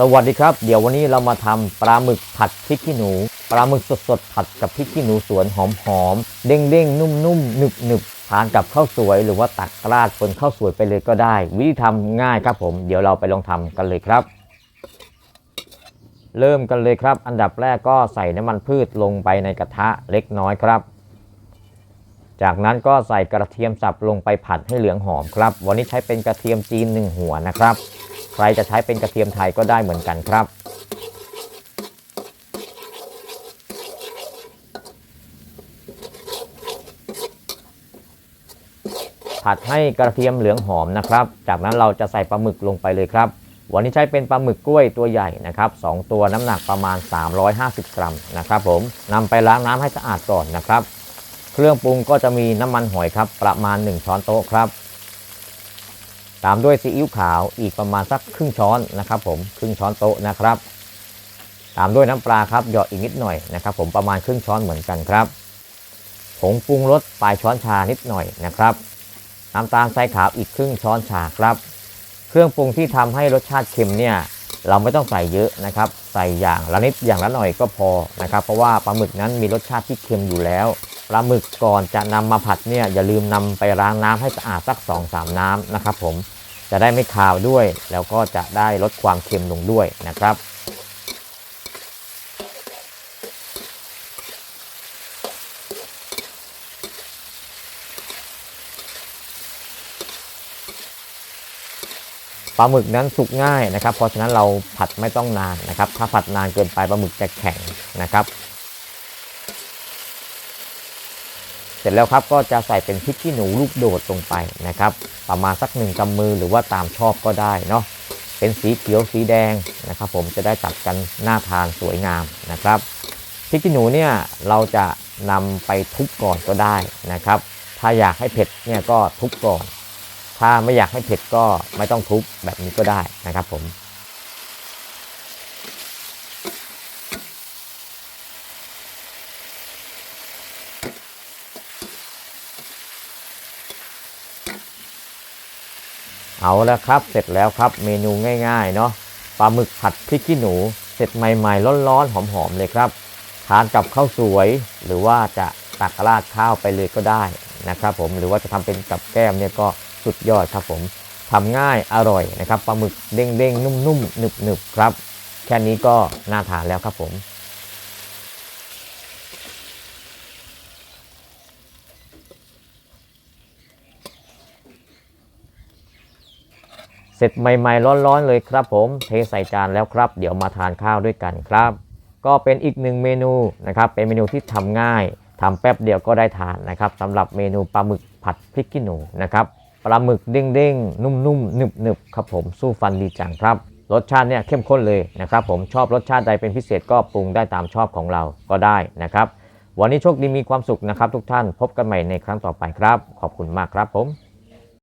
สวัสดีครับ เดี๋ยววันนี้เรามาทำปลาหมึกผัดพริกขี้หนู ปลาหมึกสดๆผัดกับพริกขี้หนูสวนหอมๆ เด้งๆ นุ่มๆ หนึบๆ ทานกับข้าวสวยหรือว่าตักราดบนข้าวสวยไปเลยก็ได้ วิธีทำง่ายครับผม เดี๋ยวเราไปลองทำกันเลยครับ เริ่มกันเลยครับ อันดับแรกก็ใส่น้ำมันพืชลงไปในกระทะเล็กน้อยครับ จากนั้นก็ใส่กระเทียมสับลงไปผัดให้เหลืองหอมครับ วันนี้ใช้เป็นกระเทียมจีนหนึ่งหัวนะครับ ใครจะใช้เป็นกระเทียมไทยก็ได้เหมือนกันครับ ผัดให้กระเทียมเหลืองหอมนะครับ จากนั้นเราจะใส่ปลาหมึกลงไปเลยครับ วันนี้ใช้เป็นปลาหมึกกล้วยตัวใหญ่นะครับสองตัวน้ำหนักประมาณ 350 กรัมนะครับผมนำไปล้างน้ำให้สะอาดก่อนนะครับ เครื่องปรุงก็จะมีน้ำมันหอยครับ ประมาณ 1 ช้อนโต๊ะครับ ตามด้วยซีอิ๊วขาวอีกประมาณสักครึ่งช้อนนะครับ ผมครึ่งช้อนโต๊ะนะครับ ตามด้วยน้ำปลาครับหยอดอีกนิดหน่อยนะครับ ผมประมาณครึ่งช้อนเหมือนกันครับผงปรุงรสปลายช้อนชานิดหน่อยนะครับน้ำตาลทรายขาวอีกครึ่งช้อนชาครับ เครื่องปรุงที่ทำให้รสชาติเค็มเนี่ย เราไม่ต้องใส่เยอะนะครับ ใส่อย่างละนิดอย่างละหน่อยก็พอนะครับ เพราะว่าปลาหมึกนั้นมีรสชาติที่เค็มอยู่แล้วปลาหมึกก่อนจะนำมาผัดเนี่ยอย่าลืมนำไปล้างน้ำให้สะอาดสัก2-3น้ำนะครับ ผมจะได้ไม่คาวด้วย แล้วก็จะได้ลดความเค็มลงด้วยนะครับ ปลาหมึกนั้นสุกง่ายนะครับ เพราะฉะนั้นเราผัดไม่ต้องนานนะครับ ถ้าผัดนานเกินไปปลาหมึกจะแข็งนะครับ เสร็จแล้วครับก็จะใส่เป็นพริกขี้หนูลูกโดดลงไปนะครับ ประมาณสักหนึ่งกำมือหรือว่าตามชอบก็ได้เนาะเป็นสีเขียวสีแดงนะครับ ผมจะได้ตัดกันหน่าทานสวยงามนะครับพริกขี้หนูเนี่ยเราจะนำไปทุบก่อนก็ได้นะครับ ถ้าอยากให้เผ็ดเนี่ยก็ทุบก่อน ถ้าไม่อยากให้เผ็ดก็ไม่ต้องทุบแบบนี้ก็ได้นะครับผมเอาแล้วครับ เสร็จแล้วครับ เมนูง่ายๆ เนาะ ปลาหมึกผัดพริกขี้หนู เสร็จใหม่ๆ ร้อนๆ หอมๆ เลยครับ ทานกับข้าวสวย หรือว่าจะตักราดข้าวไปเลยก็ได้นะครับผม หรือว่าจะทำเป็นกับแก้มเนี่ยก็ สุดยอดครับผมทำง่ายอร่อยนะครับปลาหมึกเด้งๆนุ่มๆหนึบๆครับ แค่นี้ก็น่าทานแล้วครับผมเสร็จใหม่ๆ ร้อนๆเลยครับผม เทใส่จานแล้วครับ เดี๋ยวมาทานข้าวด้วยกันครับ ก็เป็นอีกหนึ่งเมนูนะครับ เป็นเมนูที่ทำง่ายทำแป๊บเดียวก็ได้ทานนะครับสำหรับเมนูปลาหมึกผัดพริกขี้หนูนะครับ ปลาหมึกเด้งๆ นุ่มๆหนึบๆครับผมสู้ฟันดีจังครับรสชาติเนี่ยเข้มข้นเลยนะครับผมชอบรสชาติใดเป็นพิเศษก็ปรุงได้ตามชอบของเราก็ได้นะครับ วันนี้โชคดีมีความสุขนะครับทุกท่านพบกันใหม่ในครั้งต่อไปครับ ขอบคุณมากครับผม